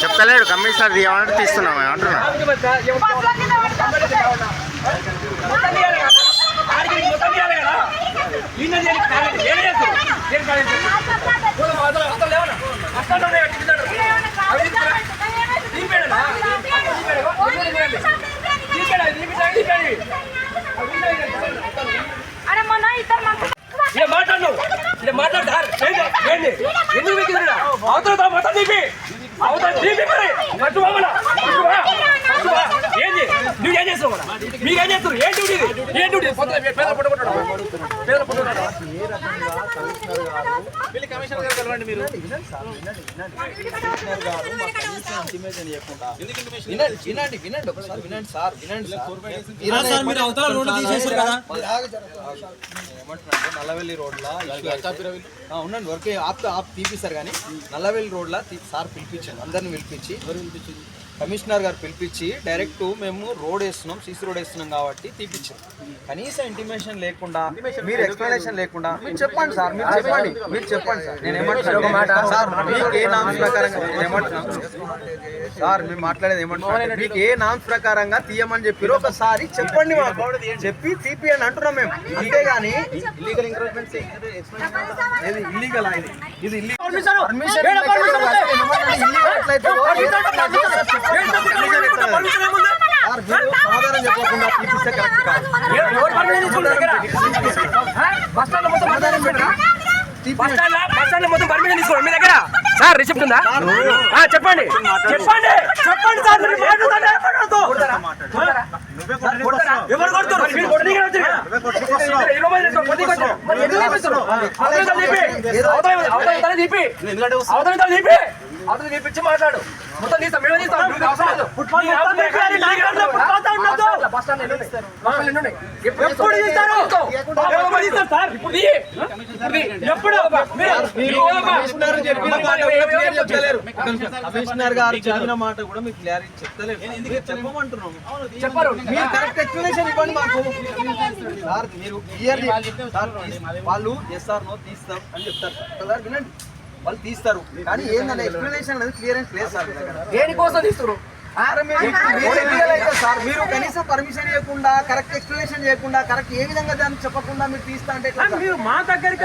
చెప్తలేడు commissioner ఏమంటే తీస్తున్నాం అంటున్నా ఇక మాట్లాడు. ఎందుకు అవతల మొత్తం తీపి అవతల తీపి మరి. మట్టు బాబుల చేస్తావు మరి? మీకేం చేస్తారు? ఏం డ్యూటీ? ఏం డ్యూటీ పొద్దున పేద పుట్ట కొట్టడం. పేద పుట్ట కొట్టడం. వినండి వినండి వినండి ఒకసారి వినండి సార్ వినండి సార్. సార్ మీరు అవతల రోడ్డు తీసేశారు కదా. ఏమంటున్నారంటే నల్లవెల్లి రోడ్ల? ఉండండి వరకే ఆప్ ఆప్ తీపిస్తారు కానీ నల్లవెల్లి రోడ్ల సార్ పిలిపించాను అందరిని పిలిపించి కమిషనర్ గారు పిలిపించి డైరెక్ట్ మేము రోడ్ వేస్తున్నాం సీసీ రోడ్ వేస్తున్నాం కాబట్టి తీపిచ్చాం కనీసం ఇంటిమేషన్ లేకుండా మీరు ఎక్స్ప్లెనేషన్ లేకుండా మీరు చెప్పండి సార్ మీరు చెప్పండి మీరు చెప్పండి సార్. నేను ఏమంటున్నాను? సార్ మీకు ఏ నామ్స్ ప్రకారంగా నేను ఏమంటున్నాను? సార్. మేము మాట్లాడేది ఏమంటున్నాం మీకు ఏ నామ్స్ ప్రకారంగా తీయమని చెప్పారు ఒకసారి చెప్పండి మాకు. చెప్పి తీపి అని అంటున్నాం మేము. అంతేగాని ఇల్లీగల్ ఎంక్రోచ్మెంట్స్ ఇది ఇల్లీగల్ ఇది? ఇది ఇల్లీగల్ పర్మిషన్ కరెక్ట్ కాదు ఎవరు పర్మిషన్ తీసుకుంటారు బస్ స్టాండ్ మొత్తం permission bus stand bus stand మొత్తం పర్మిషన్ మీ దగ్గర సార్ రిసిప్ట్ ఉందా చెప్పండి చెప్పండి చెప్పండి సార్ మీరు ఎవరు అవతల తీపి. అవతల తీపి. అవతల తీపిచ్చి మాట్లాడు మొత్తం తీస్తాం మేమే తీస్తాం అవసరం లేదు. మీ అవసరం లేదు. బస్ స్టాండ్ ఎన్ని? ఎప్పుడు తీస్తారు? తీస్తారు. కమిషనర్ గారు చెప్పిన మాట కూడా మీకు క్లారిటీ చెప్తలేదు మీరు చెప్పమంటున్నాము. చెప్పరు. మీరు కరెక్ట్ ఎక్స్ప్లెనేషన్ ఇవ్వండి మాకు. సార్ మీరు వాళ్ళు ఎస్ ఆర్ నో తీస్తాం అని చెప్తారు. సార్ వినండి. వాళ్ళు తీస్తారు. కానీ ఏంటంటే ఎక్స్ప్లెనేషన్ అనేది క్లియరెన్స్ లేదు సార్. దేనికోసం తీస్తారు సార్, మీరు కనీసం పర్మిషన్ ఇవ్వకుండా కరెక్ట్ ఎక్స్ప్లెనేషన్ చేయకుండా కరెక్ట్ ఏ విధంగా దాన్ని చెప్పకుండా మీరు తీస్తా అంటే మా దగ్గరికి